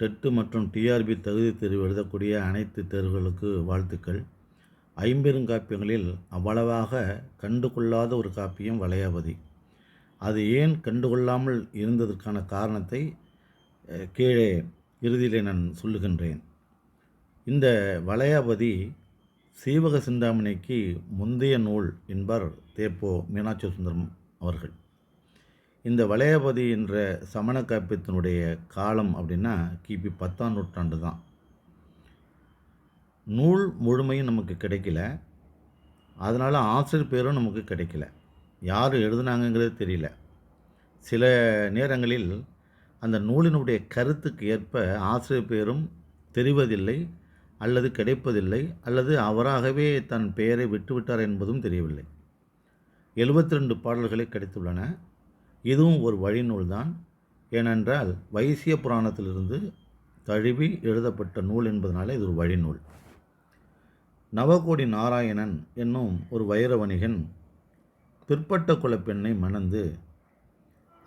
TET மற்றும் TRP தகுதி தேர்வு எழுதக்கூடிய அனைத்து தேர்வுகளுக்கு வாழ்த்துக்கள். ஐம்பெருங்காப்பியங்களில் அவ்வளவாக கண்டுகொள்ளாத ஒரு காப்பியம் வளையாபதி. அது ஏன் கண்டுகொள்ளாமல் இருந்ததற்கான காரணத்தை கீழே இறுதியிலே நான் சொல்லுகின்றேன். இந்த வளையாபதி சீவக சிந்தாமணிக்கு முந்தைய நூல் என்பார் தேப்போ மீனாட்சி சுந்தரம் அவர்கள். இந்த வளையபதி என்ற சமண காப்பியத்தினுடைய காலம் அப்படின்னா கிபி பத்தாம் நூற்றாண்டு தான். நூல் முழுமையும் நமக்கு கிடைக்கல. அதனால் ஆசிரியர் பேரும் நமக்கு கிடைக்கல. யார் எழுதுனாங்கங்கிறது தெரியல. சில நேரங்களில் அந்த நூலினுடைய கருத்துக்கு ஏற்ப ஆசிரியர் பேரும் தெரிவதில்லை அல்லது கிடைப்பதில்லை அல்லது அவராகவே தன் பெயரை விட்டுவிட்டார் என்பதும் தெரியவில்லை. எழுபத்தி ரெண்டு பாடல்களே கிடைத்துள்ளன. இதுவும் ஒரு வழிநூல் தான் ஏனென்றால் வைசிய புராணத்திலிருந்து தழுவி எழுதப்பட்ட நூல் என்பதனால இது ஒரு வழிநூல். நவகோடி நாராயணன் என்னும் ஒரு வைர வணிகன் பிற்பட்ட குலப்பெண்ணை மணந்து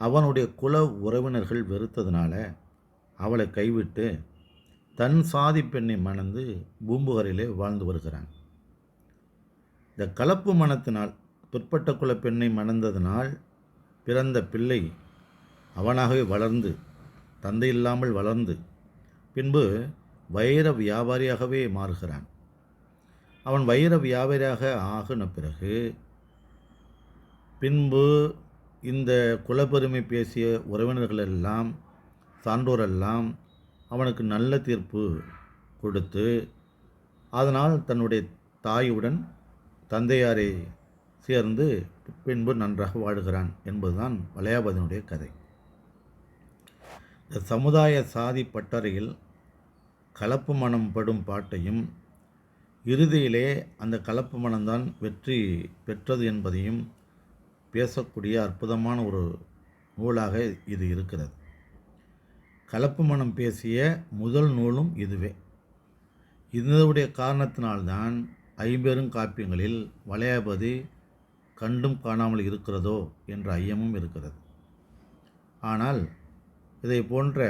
அவனுடைய குல உறவினர்கள் வெறுத்ததுனால அவளை கைவிட்டு தன் சாதி பெண்ணை மணந்து பூம்புகரிலே வாழ்ந்து வருகிறான். இந்த கலப்பு மனத்தினால் பிற்பட்ட குல பெண்ணை மணந்ததினால் பிறந்த பிள்ளை அவனாகவே வளர்ந்து தந்தை இல்லாமல் வளர்ந்து பின்பு வைர வியாபாரியாகவே மாறுகிறான். அவன் வைர வியாபாரியாக ஆகின பிறகு பின்பு இந்த குலப்பெருமை பேசிய உறவினர்கள் எல்லாம் சான்றோரெல்லாம் அவனுக்கு நல்ல தீர்ப்பு கொடுத்து அதனால் தன்னுடைய தாயுடன் தந்தையாரை சேர்ந்து பின்பு நன்றாக வாழுகிறான் என்பதுதான் வளையாபதியினுடைய கதை. இந்த சமுதாய சாதி பட்டறையில் கலப்பு மனம் படும் பாட்டையும் இறுதியிலே அந்த கலப்பு மனம்தான் வெற்றி பெற்றது என்பதையும் பேசக்கூடிய அற்புதமான ஒரு நூலாக இது இருக்கிறது. கலப்பு மனம் பேசிய முதல் நூலும் இதுவே. இதனுடைய காரணத்தினால்தான் ஐம்பெரும் காப்பியங்களில் வளையாபதி கண்டும் காணாமல் இருக்கிறதோ என்ற ஐயமும் இருக்கிறது. ஆனால் இதை போன்ற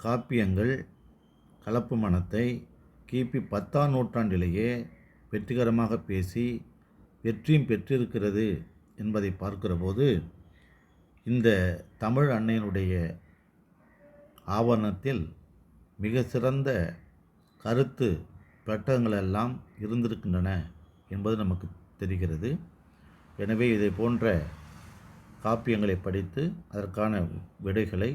காப்பியங்கள் கலப்பு மனத்தை கிபி பத்தாம் நூற்றாண்டிலேயே வெற்றிகரமாக பேசி வெற்றியும் பெற்றிருக்கிறது என்பதை பார்க்கிறபோது இந்த தமிழ் அன்னையினுடைய ஆவணத்தில் மிக சிறந்த கருத்து பெட்டகங்களெல்லாம் இருந்திருக்கின்றன என்பது நமக்கு தெரிகிறது. எனவே இதை போன்ற காப்பியங்களை படித்து அதற்கான விடைகளை